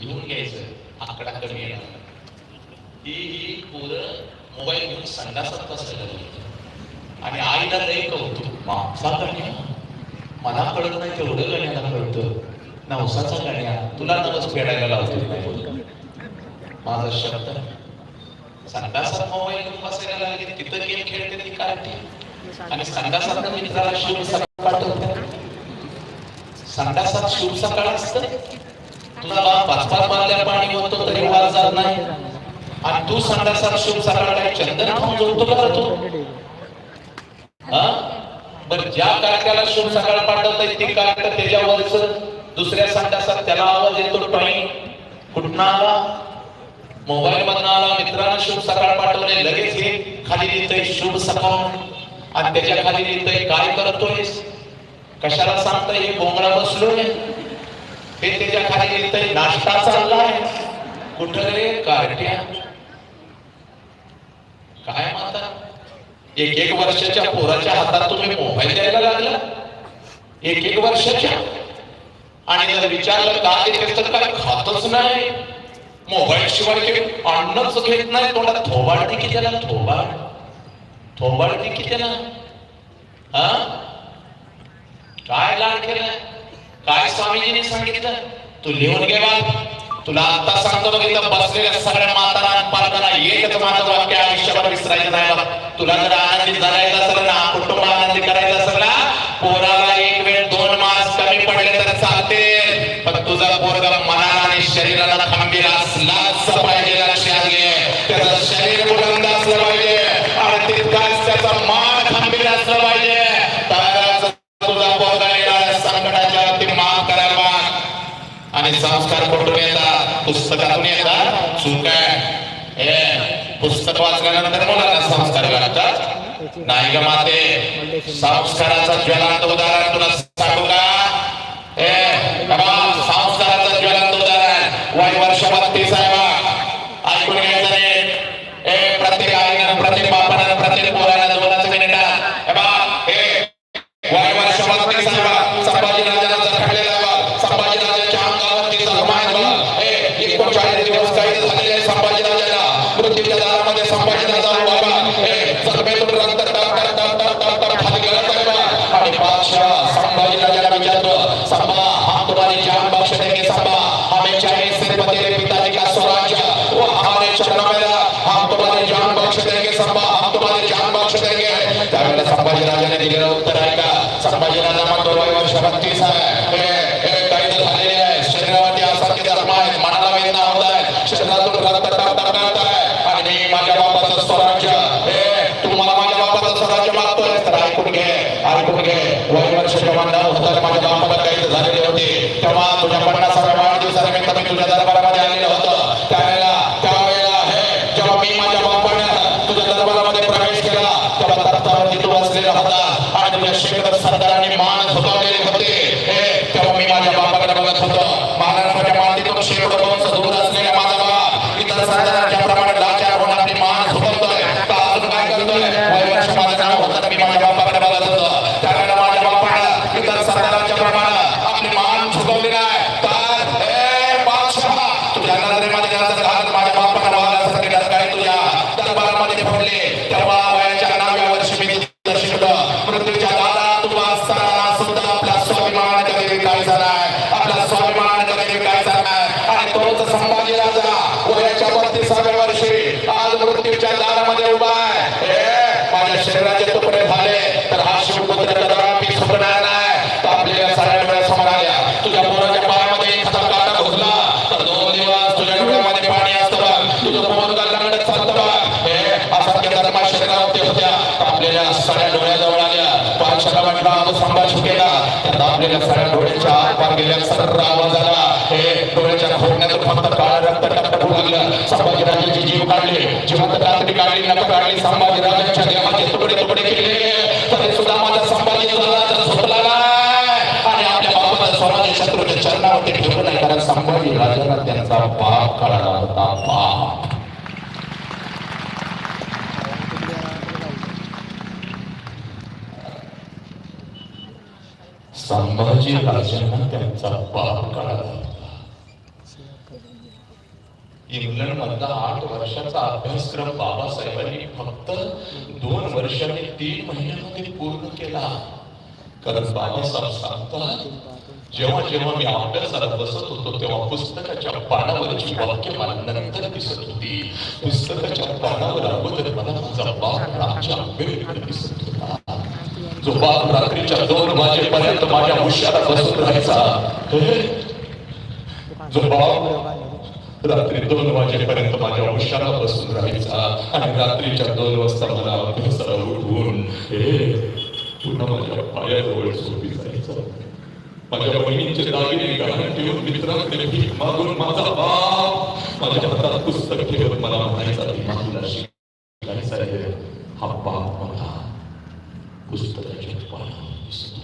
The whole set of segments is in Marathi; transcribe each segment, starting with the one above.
घेऊन घ्यायचं आकडा कमी येणार ती ही पोरं मोबाईल घेऊन संडासात बसायला आणि आईला लय कौतुक. मागचा गण्या मला कळत नाही तेवढं गण्याला कळतं. नवसाचा गण्या. तुला नवस फेडायला लावतो नाही माझा शब्द संडासात मोबाईल घेऊन बसायला लागले तिथं गेम खेळते ती काढते. आणि संडासात मित्राला शिव सकाळ पाठवते संडासात शिव सकाळ असतं. तुला बा पाच पाच बादल्या पाणी होतं तरी वाज जात नाही. आणि तू संडासात शुभ सकाळ चंदन खाऊन झोपतो का रे तू? हा? बरं ज्या कारक्याला शुभ सकाळ पाठवता ते कार्ट त्याच्यावरच. दुसऱ्या सांगायचा त्याला आवाज येतो टाईम कुठं आला? मोबाईल मधनं आला मित्रांना शुभ सकाळ पाठवले लगेच हे खाली लिहितंय शुभ सकाळ. आणि त्याच्याखाली लिहितंय काय करतोयस? कशाला सांगतोय? हे बोंगळा बसलोय. हे त्याच्याखाली लिहितंय नाश्ता चाललाय. कुठं रे कार्ट्या काय माता? एक एक वर्षाच्या पोराच्या हातात तुम्ही मोबाईल द्यायला लागला. एक एक वर्षाच्या. आणि जर विचारलं का तर काय खातच नाही. मोबाईल शिवाय ते अन्नच घेत नाही. तोंडात थोबाडते की त्याला थोबाड. थोबाडते की त्याला. हा? काय लाड केलाय? काय स्वामीजीने सांगितलं? तू लिहून घे बाल तुला आता सांगतो बघ इथं बसलेल्या सगळ्या माताना पालकांना एकच माझं वाक्य आयुष्यभर विसरायचं नाही तुला जर आनंदी करायचं असेल ना कुटुंब आनंदी करायचं असेल ना पोराला एक वेळ दोन मास कमी पडले तर चालते पण तुझा पोरगा मनाला आणि शरीराला खंबीर असलाच पाहिजे लक्षात घे त्याचं शरीर बुलंद असलं पाहिजे आणि तितकाच त्याचा मान खंबीर असलं पाहिजे तरच तुझा पोरगा येणाऱ्या संकटाच्या वरती माफ करायला बघ. आणि संस्कार कुठून येतात पुस्तकातून येतात चूक आहे. हे पुस्तक वाचल्यानंतर मुलांना संस्कार घालतात नाही ग माते संस्काराचा ज्वलंत उदाहरण तुला सांगू का? ए संस्काराचं ज्वलंत उदाहरण. वय वर्ष बत्तीस आहे. संभा हम तुम्हारी जान बख्श देंगे त्यावेळेला संभाजीराजाने दिलेलं उत्तर आहे का? संभाजीराजा म्हणतो वय वर्ष बत्तीस आहे. कैद झालेले आहे. शरीरावरती जखमा आहेत. मनाला वेदना होत आहेत. शरीरातून रक्त आहे. आणि मी माझ्या बापाचं स्वराज्य. हे तू मला माझ्या बापाचं स्वराज्य मागतोय तर ऐकून घे. ऐकून घे. वय वर्ष जेव्हा न माझ्या बापाला कैद झालेले होते तेव्हा तुझ्या पन्नासाव्या वाढदिवसानिमित्त मी तुझ्या दरबारामध्ये आलेलं होतं त्यावेळेला त्यावेळेला हे जेव्हा मी माझ्या बापाने तुझ्या दरबारामध्ये प्रवेश केला तेव्हा तख्तावरती तू बसलेला होता आणि तुझ्या शेकडो सरदारांनी मान झुकावलेले होते हे तेव्हा मी माझ्या बापाकडे बघत होतो महाराष्ट्राच्या मातीतून शेकडो वंश दूर असलेल्या माझा बाप इतर सरदारांच्या प्रमाणे लाचार होऊन आपली मान झुकवतोय का अजून काय करतोय वय वर्ष माझं नाव होतं मी माझ्या बापाकडे बघत होतो त्यावेळेला माझ्या बापानं इतर सरदारांच्या प्रमाणे आपली मान झुकवली नाही तर ए बादशाह तुझ्या नजरेमध्ये नजर घालत माझ्या बापाकडे वागण्यासाठी काय तुझ्या दरबारामध्ये पडले तेव्हा वयाच्या नवव्या वर्षी मी तिथं शिकलो मृत्यूच्या दारात उभा असताना सुद्धा आपला स्वाभिमान कधी विकायचा नाही आपला स्वाभिमान कधी विकायचा नाही आणि तोच संभाजी राजा वयाच्या बत्तीसाव्या वर्षी आज मृत्यूच्या दारामध्ये उभा आहे ए, माझ्या शरीराचे तुकडे झाले तर हा शिवपुत्र कदापि सुटणार नाही तर आपल्याला सगळ्या वेळा समोर आल्या तुझ्या पोराच्या पायामध्ये एखादा काटा घुसला तर दोन दिवस तुझ्या डोळ्यामध्ये पाणी असतं बघ तुझं पोरगा चालतं हे धर्मा शरीरावरती होत्या आपल्याला डोळ्याजवळ आल्या पाचशेला म्हटला अबू केला त्यात आपल्याला सगळ्या डोळ्याच्या आत गेल्या सर्र आवाज आला हे डोळ्याच्या खोकण्यातून फक्त रक्त लागलं जीव काढली जिवंत कातडी काढली नख काढली संभाजीराजांच्या देहाचे तुकडे तुकडे केले तरी सुद्धा माझा संभाजी राजा झोपला नाही आणि आपल्या बापाचा स्वराज्य शत्रूच्या चरणावरती ठेवलं नाही कारण संभाजी राजाला त्यांचा बाप कळला होता बाप संभाजी राजांना त्यांचा बाप कळाला होता. इंग्लंड मधला आठ वर्षाचा अभ्यासक्रम बाबासाहेबांनी फक्त दोन वर्षांनी तीन महिन्यामध्ये पूर्ण केला. कारण बाबासाहेब सांगतात जेव्हा जेव्हा मी अभ्यासाला बसत होतो तेव्हा पुस्तकाच्या पानावरची वाक्य मला नंतर दिसत होती. पुस्तकाच्या पानावर अगोदर मला माझा बाप राजा आंबेडकर दिसत होता. जो बाप रात्रीच्या दोन वाजेपर्यंत माझ्या उशाला बसत राहायचा. जो बाप रात्री दोन वाजेपर्यंत माझ्या उशाला बसून राहायचा आणि रात्रीच्या दोन वाजता मला अभ्यासाला उठवून हे पुन्हा माझ्या पायाजवळ झोपी जायचं माझ्या बहिणींचे दागिने गहाण ठेवून मित्राकडे भीक मागून माझा बाप माझ्या हातात पुस्तक ठेवत मला म्हणायचा की तुला शिकायचं आहे हा बाप मला पुस्तकाच्या पानावर दिसत.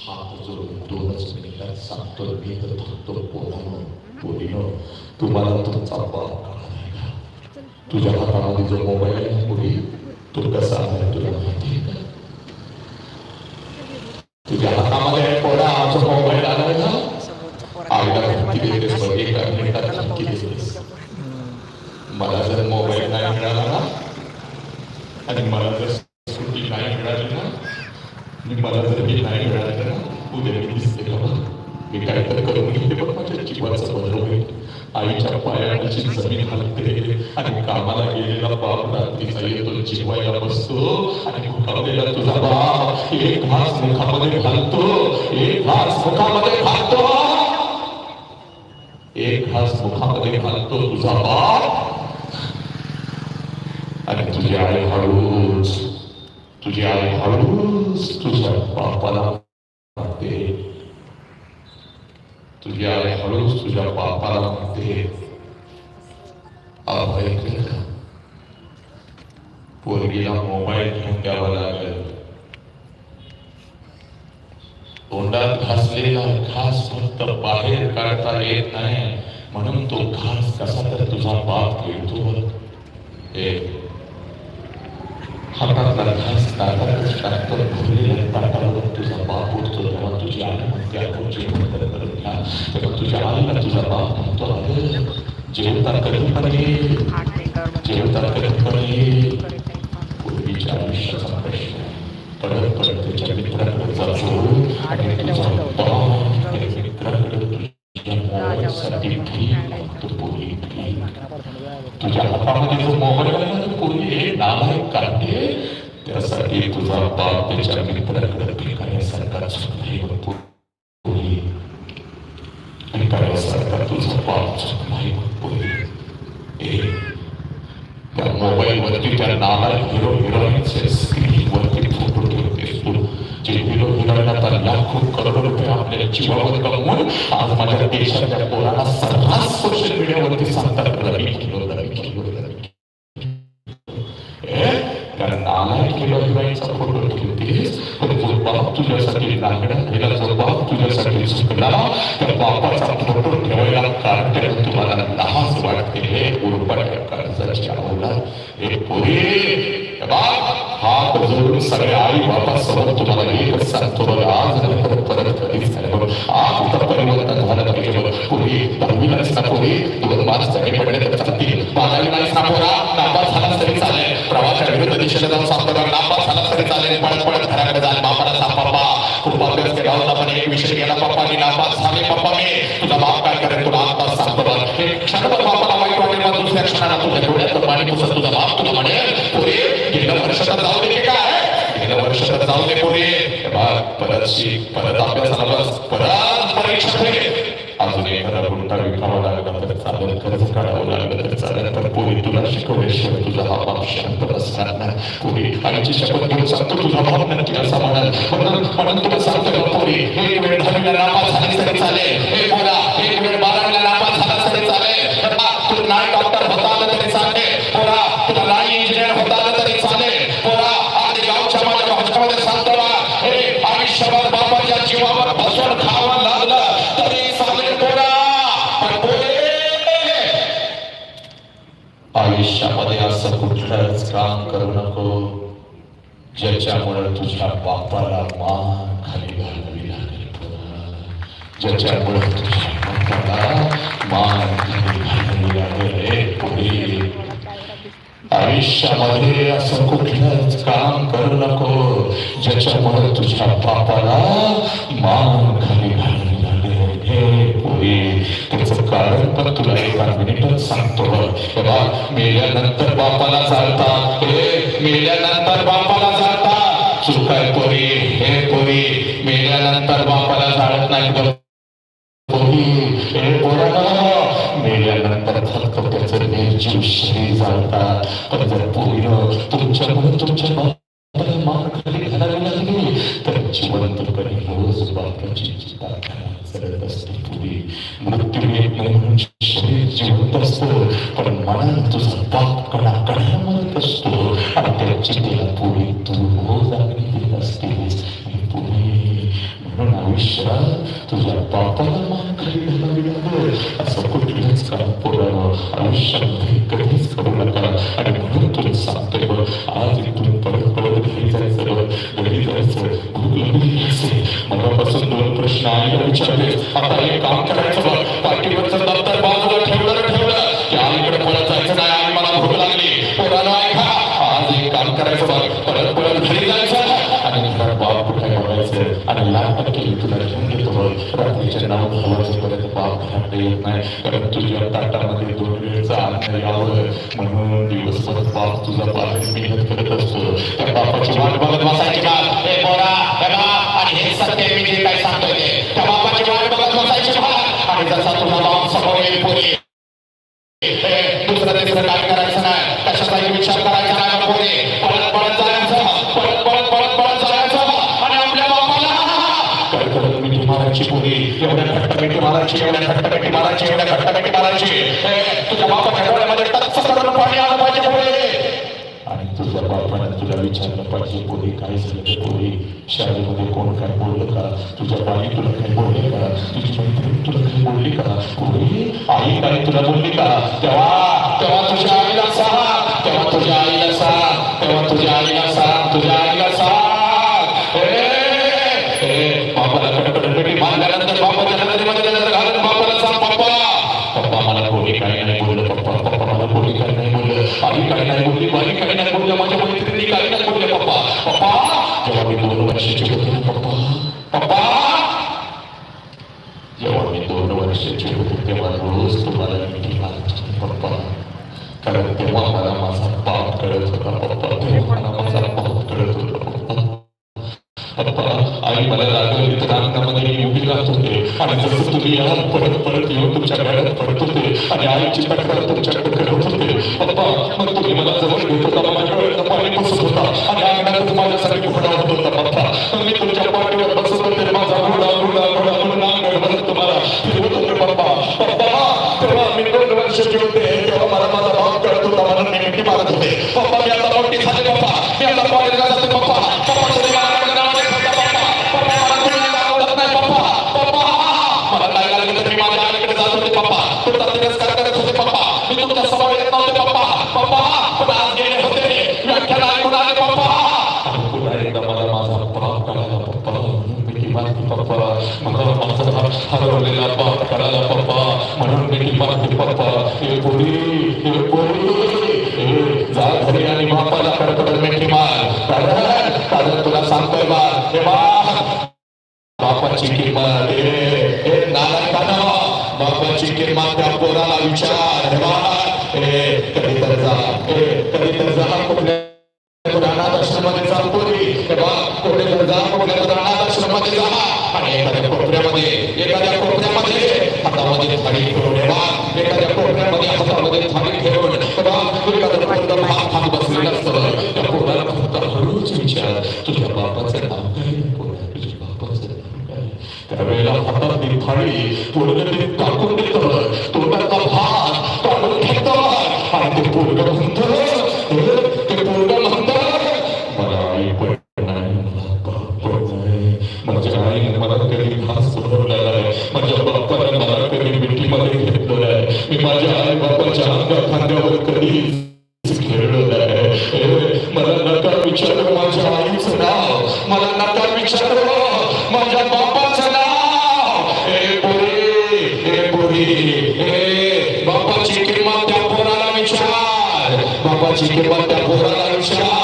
हात जोडून दोनच मिनिटात सांगतो मी तर थांबतो पोरानं पोरीनं तुम्हाला तुमचा बाप कळला का? तुझ्या हातामध्ये जो मोबाईल आहे मुली तो कसा आहे तुला माहिती आहे का तुझ्या हातामध्ये पोरा जो मोबाईल आला ना आईला धमकी देतेस बघ एका मिनिटात धमकी देतेस मला जर मोबाईल नाही मिळाला ना आणि मला जर स्कूटी नाही मिळाली ना आणि मला जर हे नाही मिळालं ना उद्या मी दिसते का मी काय तर करून घेते बघ माझ्या जीवाचं बदल होईल. आईच्या पायाची जमीन हलते आणि कामाला गेलेला बाप रात्रीचा येतो जिवायला बसतो आणि भुकावलेला तुझा बाप एक घास मुखामध्ये घालतो एक घास मुखामध्ये घालतो. एक घास मुखामध्ये घालतो तुझा बाप. आणि तुझी आई हळूच तुझी आई हळूच तुझ्या बापाला म्हणते तुझी आई हळूच तुझ्या बापाला म्हणते अभय पोरगीला मोबाईल घेऊन द्यावा लागेल तोंडात घासलेला घास फक्त बाहेर काढता येत नाही म्हणून तो घास कसा तर तुझा बाप. हे हातातला घास ताटातच टाकतो भरलेल्या ताटावर तुझा बाप उठतो तेव्हा तुझी आई म्हणते आपण जेवण करत करत घ्या तेव्हा तुझ्या आईला तुझा बाप म्हणतो अरे जेवता कधी पण ये जेवता कधी पण ये पूर्वीच्या आयुष्याचा प्रश्न पडत पडत तुझ्या मित्राकडे जातो आणि तुझा बाप त्यासाठी तुझा बाप त्याच्या मित्राकडे भिकाऱ्यासारखा चुकलाय पूर्वी आणि करायसारखा तुझा बाप चुकलाय पूर्वी ए. त्या मोबाईल वरती त्या नालायक हिरो हिरोईनचे स्क्रीन वरती फोटो ठेवतेस तू जे हिरो हिरोईन आता लाखो करोडो रुपये आपल्या जीवावर कमवून आज माझ्या देशाच्या पोराला सर्रास सोशल मीडियावरती सांगतात रवी किलो तुझ्यासाठी तर बापाचा फोटो ठेवायला कारण तुम्हाला लाज वाटते हे उरपाट्या कर्जाची हे बाप हात जोडून आई तुम्हाला एकच सांगतो बघ आज नंतर परत कधीच नाही बघ आज तर परिवर्तन झालं पाहिजे बघ पूर्वी दहावीलाच ना दोन मार्च पडले तर चालतील. नापास झाला तरी चालेल. प्रवाच्या विरुद्ध दिशेला जाऊन सापडा नापास झाला तरी चालेल. पळत पळत घराकडे जाईल अभ्यास केला होता पण एक विषय गेला पप्पा मी नापास झाले पप्पा मी तुझा बाप काय करेल तुला आत्ताच सांगतो बघ एक क्षणभर बापाला वाईट वाटेल मग दुसऱ्या क्षणाला तुझ्या डोळ्यात पाणी पुसत तुझा बाप तुला म्हणेल पुरे गेल्या वर्षात जाऊ दे की काय गेल्या वर्षात जाऊ दे पुरे बघ परत शिक परत अभ्यासाला बस परत परीक्षा दे अजून एखादा गुंता विकावा लागला तर चालेल कर्ज शिकवल्याशिवाय तुझा हा बाप शांत बसणार नाही आईची शपथ घेऊन सांगतो तुझा बाप नक्की असा म्हणाल म्हणून म्हणून तुला सांगतो का एक वेळ दहावीला नापास झाली तरी चालेल. एक बोला. एक वेळ बारावीला नापास झाला तरी चालेल बघा, तू नाही डॉक्टर होता आलं तरी चालेल पोरा तुला नाही इंजिनियर होता आलं तरी चालेल पोरा आणि गावच्या माझ्या भाषणामध्ये सांगतो ना हे आयुष्यभर बापाच्या जीवावर भसून खावं लागलं तरी चालेल पोरा पण पोरे आयुष्यामध्ये असं कुठलंच काम करू नको. ज्याच्यामुळे तुझ्या बापाला मान खाली घालावी लागेल पोरा. ज्याच्यामुळे तुझ्या बापाला मान खाली घालावी लागेल. पुढे आयुष्यामध्ये असं कुठलंच काम करू नको. ज्याच्यामुळे तुझ्या बापाला मान खाली घालून त्याचं कारण पण तुला एका मिनिटात सांगतो तेव्हा मेल्यानंतर बापाला चालता हे मेल्यानंतर बापाला चालता चूक आहे पोरी हे पोरी मेल्यानंतर बापाला चालत नाही बरं. पोरी हे पोरांनो, मेल्यानंतर फक्त त्याचं निर्जीव शरीर जाळतात पण जर पोरीनं तुमच्यामुळे तुमच्या जिवंतपणे रोज असते मृत्यू येत नाही म्हणून शरीर जिवंत असतं पण मनात तुझा बाप कडा कडा मरत असतो आणि तू रोज अग्नी देत असतेस म्हणून आयुष्यात तुझ्या बापाला मान असं कुठलंच काम पोरानं आयुष्यामध्ये कधीच करू नका आणि म्हणून तुला सांगतोय आज इथून दोन प्रश्न आईला विचारले आता एक काम करायचं बघ पाठीवरचं दप्तर बाजूला ठेवलं रे ठेवलं की आईकडे परत जायचं नाही आई मला भूक लागली पोरानं ऐका आज एक काम करायचं बघ परत परत घरी जायचं आणि घरात बाप कुठे बघायचं आणि लाख टक्के तुला घेऊन घेतो बघ रात्रीच्या नऊ दहा वाजेपर्यंत बाप घरात येत नाही कारण तुझ्या ताटामध्ये दोन वेळचं अन्न यावं म्हणून दिवसभर बाप तुझा पालन मेहनत करत असतो त्या बापाची वाट बघत बसायची का हे पोरा हे बा, आणि हे सत्य मी जे काय सांगतोय ते त्या बापाची वाट बघत बसायची मला आणि जसा तुझा बाप समोर येईल पोरी. दुसरं तिसरं काय करायचं नाही. कशाचाही विचार करायचा नाही पोरी. पळत पळत जायचं. पळत पळत पळत पळत जायचं. आणि आपल्या बापाला. मिठी मारायची पोरी. एवढ्या घट्ट मिठी मारायची एवढ्या घट्ट मिठी मारायची एवढ्या घट्ट मिठी मारायची तुझ्या बापाच्या डोळ्यामध्ये टच्च करून पाणी आलं पाहिजे पोरी. आणि तुझ्या बापाने तुला विचारलं पाहिजे पोरी काय झालं पोरी शाळेमध्ये कोण काय बोललं का तुझ्या बाई तुला काय बोलले का तुझी मैत्रीण तुला काय बोलली का पोरी आई काय तुला बोलली का तेव्हा तेव्हा तुझ्या आईला सांग तेव्हा तुझ्या आईला सांग तेव्हा तुझ्या आईला सांग तुझ्या आईला सांग ए, ए, बापाला कडकड मिठी मारल्यानंतर बापाच्या नजरेमध्ये नजर घालून बापाला सांग पप्पा पप्पा मला कोणी काही नाही बोललं पप्पा पप्पा मला कोणी काही नाही बोललं आई काही नाही बोलली बाई काही नाही बोललं माझ्या दोन वर्षाची होते ना पप्पा पप्पा जेव्हा मी दोन वर्षाची होते तेव्हा रोज तुम्हाला मिठी मारायची पप्पा कारण तेव्हा मला माझा पाप कळत होता पप्पा तेव्हा मला माझा पाप कळत होता पप्पा पप्पा आई मला लागली तर अंगणामध्ये मी उभी राहत होते आणि जसं तुम्ही यार परत परत येऊन तुमच्या पडत होते आणि आईची तक्रार तुमच्याकडे करत होते पप्पा मग तुम्ही मला जवळ घेत होता हातामध्ये थाळी ठेवून हे बा एखाद्या कोपऱ्यामध्ये हातामध्ये थाळी ठेवून हे बा एखादं पोरगं महाग खात बसलेलं असतं त्या पोराला फक्त हळूच विचार तुझ्या बापाचं नाव काय रे पोरा तुझ्या बापाचं नाव काय त्यावेळेला हातातली थाळी पोरगं ते टाकून देतं माझ्या बापाचं किंमत त्या पोराला विचार. बाप्पाची किंमत त्या पोराला विचार.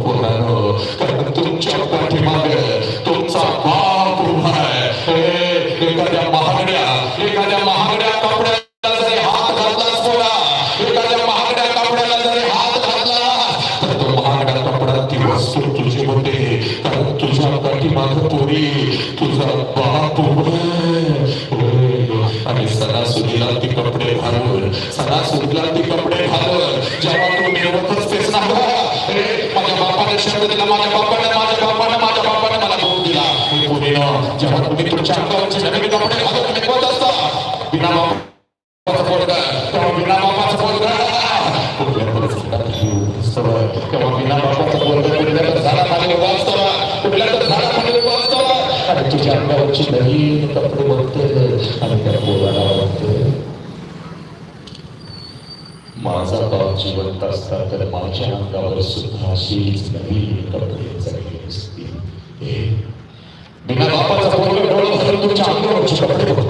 तुझ्या अंगावरची नवीन कपडे बघते आणि त्या पोराला बघते माझा बाप जिवंत असता तर माझ्या अंगावर सुद्धा अशीच नवीन कपडे चढली असती हे बिना बापाचा पोरगं डोळं भरून तुमच्या अंगावरची कपडे बघतोय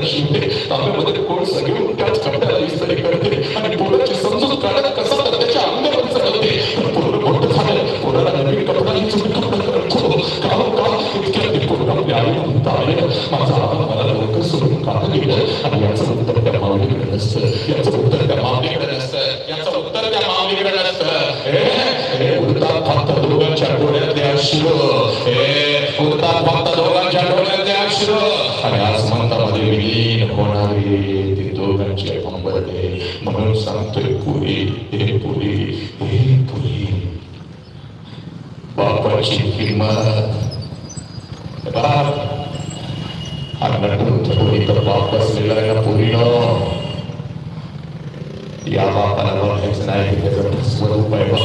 फाटलेल्या कपड्याला शिवते तांब्यामध्ये कोण सगळी त्याच अन्न थोडी तर बाप बसलेला आहे ना पुरीनं या बापाला बघायचं नाही त्याचं स्वरूप आहे बघ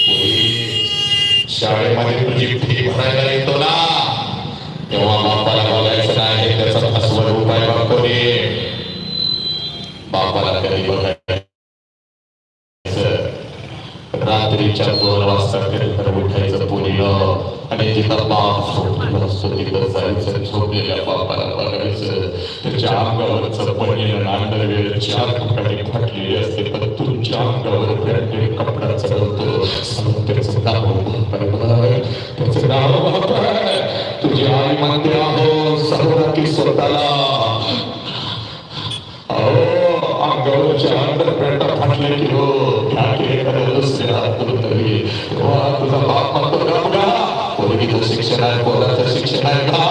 पुरी शाळेमध्ये तुझी फी भरायला येतो ना तेव्हा बापाला बघायचं नाही त्याचं स्वरूप आहे बघ कोणी बापाला कधी बघायचं तुझी आई म्हणते आहो सर्व की स्वतःला अहो अंगावरच्या अंडरपॅन्ट फाटले की हो घ्या की एखाद्या दुसऱ्या हातून तरी तेव्हा तुझा बाप म्हणतो का बघा पोरगीचं शिक्षण आहे पोराचं शिक्षण आहे का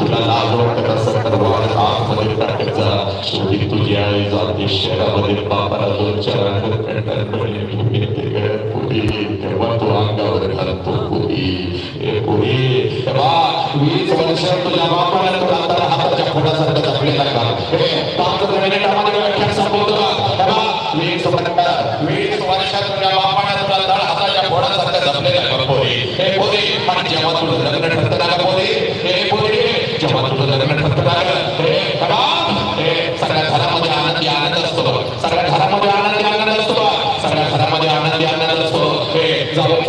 तुला लाज वाटत असं तर वाट आतमध्ये टाकत जा शेवटी तुझी आई जाते शहरामध्ये बापाला दोन चार अंडरपॅन्ट घेऊन येते ग पुरी तेव्हा तो अंगावर घालतो पुरी ए पुरी तेव्हा वीस वर्ष तुझ्या बापाला तुला आता हाताच्या फोडासारखं जपलेला का हे पाच मिनिटामध्ये व्याख्यान संपवतो का तेव्हा वीस मिनिटात वीस वर्षात तुझ्या बापाने तुला तळ हाताच्या फोडासारखं जमलेला आहे बघ पोरी हे पोरी आणि जेव्हा तुझं लग्न ठरतं ना गं पोरी हे पोरी जेव्हा तुझं लग्न ठरतं ना गं, हे बघा, हे सगळ्या घरामध्ये आनंदी आनंद असतो बघ. सगळ्या घरामध्ये आनंदी आनंद असतो बघ. सगळ्या घरामध्ये आनंदी आनंद असतो हे जाऊन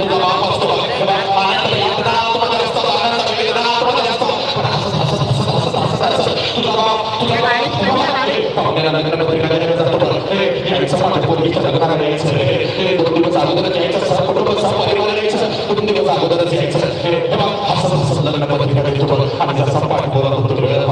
बघ, आनंद वेदना आतमध्ये असतात आनंद वेदना आतमध्ये असतात पण हसत हसत हसत हसत हसत हसत तुझा बाप तुझा बाप हे बघ, हे पाहुण्याला लग्नपत्रिका द्यायला जातो बघ. हे यायचं माझ्या पोरगीच्या लग्नाला यायचं हे हे दोन दिवस अगोदरच यायचं सहकुटुंब सहपरिवार यायचं दोन दिवस अगोदरच यायचं हे हे बघ हसत हसत लग्नपत्रिका देतो बघ आणि जसा पाठ बोलत होतो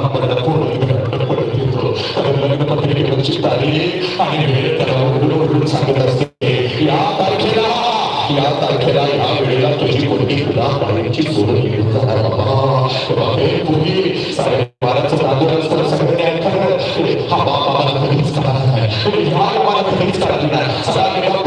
Haba, haba, haba, haba, haba, haba, haba, haba, haba, haba, haba, haba, haba,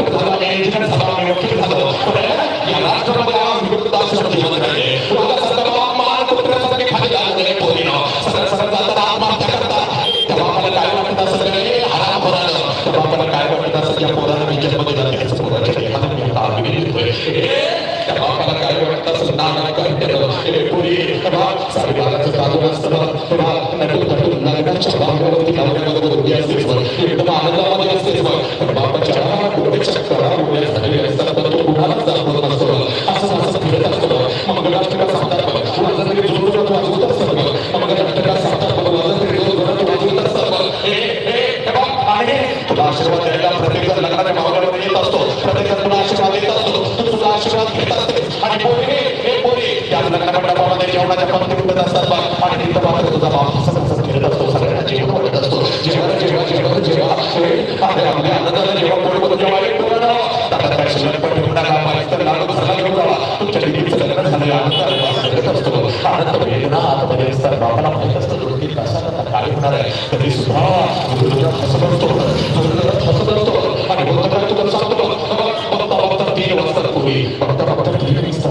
साडेबाराचं जादू असतं बघ. हे भागावरती लावण्यामध्ये उभी असतेस बघ. एकदम आनंदामध्ये पण उभ्या असतात तर तो कुणालाच दाखवत नसतो असं असं फिरत असतो बघ. मंगलाष्टका सांगतात तरी जोर